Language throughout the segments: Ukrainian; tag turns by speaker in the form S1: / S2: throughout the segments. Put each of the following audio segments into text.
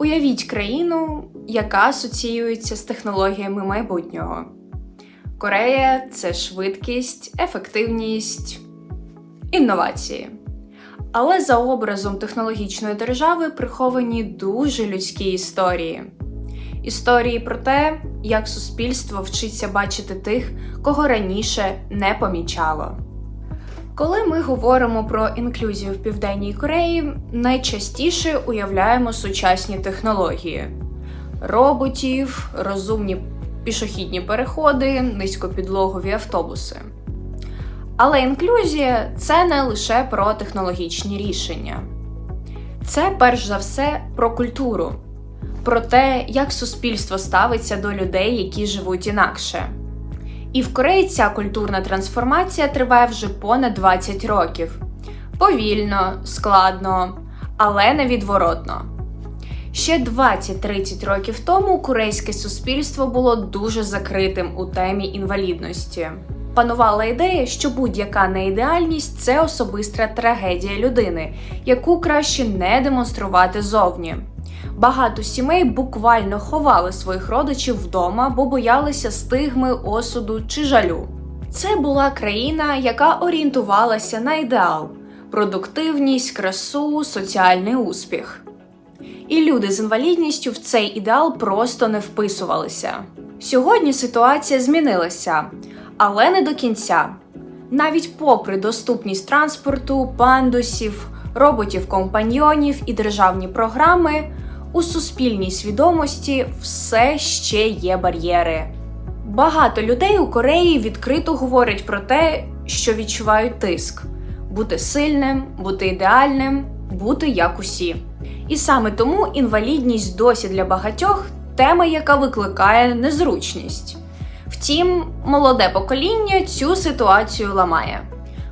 S1: Уявіть країну, яка асоціюється з технологіями майбутнього. Корея це швидкість, ефективність, інновації. Але за образом технологічної держави приховані дуже людські історії. Історії про те, як суспільство вчиться бачити тих, кого раніше не помічало. Коли ми говоримо про інклюзію в Південній Кореї, найчастіше уявляємо сучасні технології: роботів, розумні пішохідні переходи, низькопідлогові автобуси. Але інклюзія це не лише про технологічні рішення, це перш за все про культуру, про те, як суспільство ставиться до людей, які живуть інакше. І в Кореї ця культурна трансформація триває вже понад 20 років. Повільно, складно, але невідворотно. Ще 20-30 років тому корейське суспільство було дуже закритим у темі інвалідності. Панувала ідея, що будь-яка неідеальність це особиста трагедія людини, яку краще не демонструвати зовні. Багато сімей буквально ховали своїх родичів вдома, бо боялися стигми, осуду чи жалю. Це була країна, яка орієнтувалася на ідеал: продуктивність, красу, соціальний успіх. І люди з інвалідністю в цей ідеал просто не вписувалися. Сьогодні ситуація змінилася, але не до кінця. Навіть попри доступність транспорту, пандусів, роботів-компаньйонів і державні програми, у суспільній свідомості все ще є бар'єри. Багато людей у Кореї відкрито говорять про те, що відчувають тиск: бути сильним, бути ідеальним, бути як усі. І саме тому інвалідність досі для багатьох тема, яка викликає незручність. Втім, молоде покоління цю ситуацію ламає.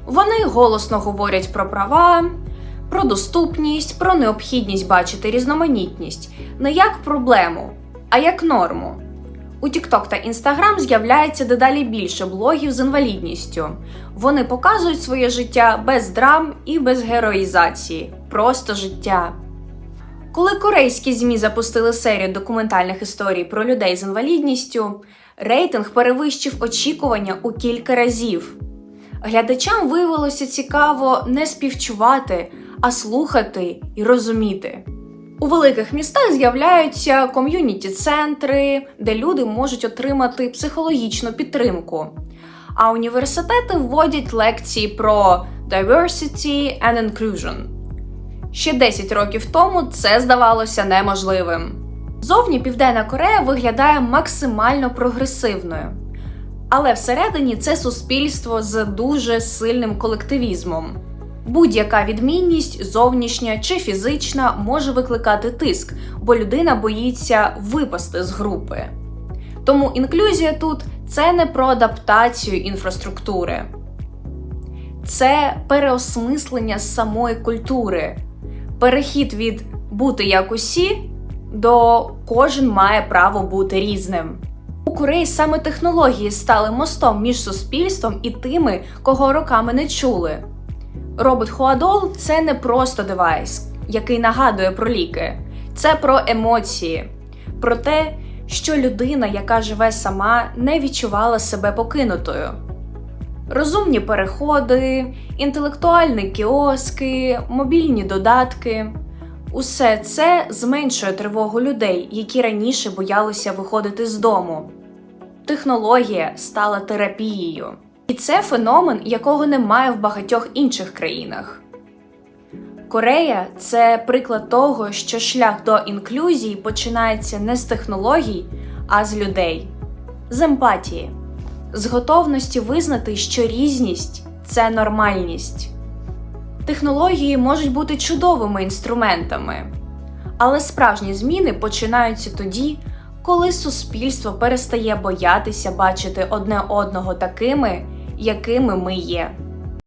S1: Вони голосно говорять про права, про доступність, про необхідність бачити різноманітність не як проблему, а як норму. У TikTok та Instagram з'являється дедалі більше блогів з інвалідністю. Вони показують своє життя без драм і без героїзації, просто життя. Коли корейські ЗМІ запустили серію документальних історій про людей з інвалідністю, рейтинг перевищив очікування у кілька разів. Глядачам виявилося цікаво не співчувати, а слухати і розуміти. У великих містах з'являються ком'юніті-центри, де люди можуть отримати психологічну підтримку. А університети вводять лекції про diversity and inclusion. Ще 10 років тому це здавалося неможливим. Зовні Південна Корея виглядає максимально прогресивною. Але всередині це суспільство з дуже сильним колективізмом. Будь-яка відмінність, зовнішня чи фізична, може викликати тиск, бо людина боїться випасти з групи. Тому інклюзія тут це не про адаптацію інфраструктури, це переосмислення самої культури, перехід від бути як усі до кожен має право бути різним. У Кореї саме технології стали мостом між суспільством і тими, кого роками не чули. Робот Хуадол це не просто девайс, який нагадує про ліки, це про емоції, про те, що людина, яка живе сама, не відчувала себе покинутою. Розумні переходи, інтелектуальні кіоски, мобільні додатки усе це зменшує тривогу людей, які раніше боялися виходити з дому. Технологія стала терапією. І це феномен, якого немає в багатьох інших країнах. Корея це приклад того, що шлях до інклюзії починається не з технологій, а з людей, з емпатії, з готовності визнати, що різність це нормальність. Технології можуть бути чудовими інструментами, але справжні зміни починаються тоді, коли суспільство перестає боятися бачити одне одного такими, якими ми є.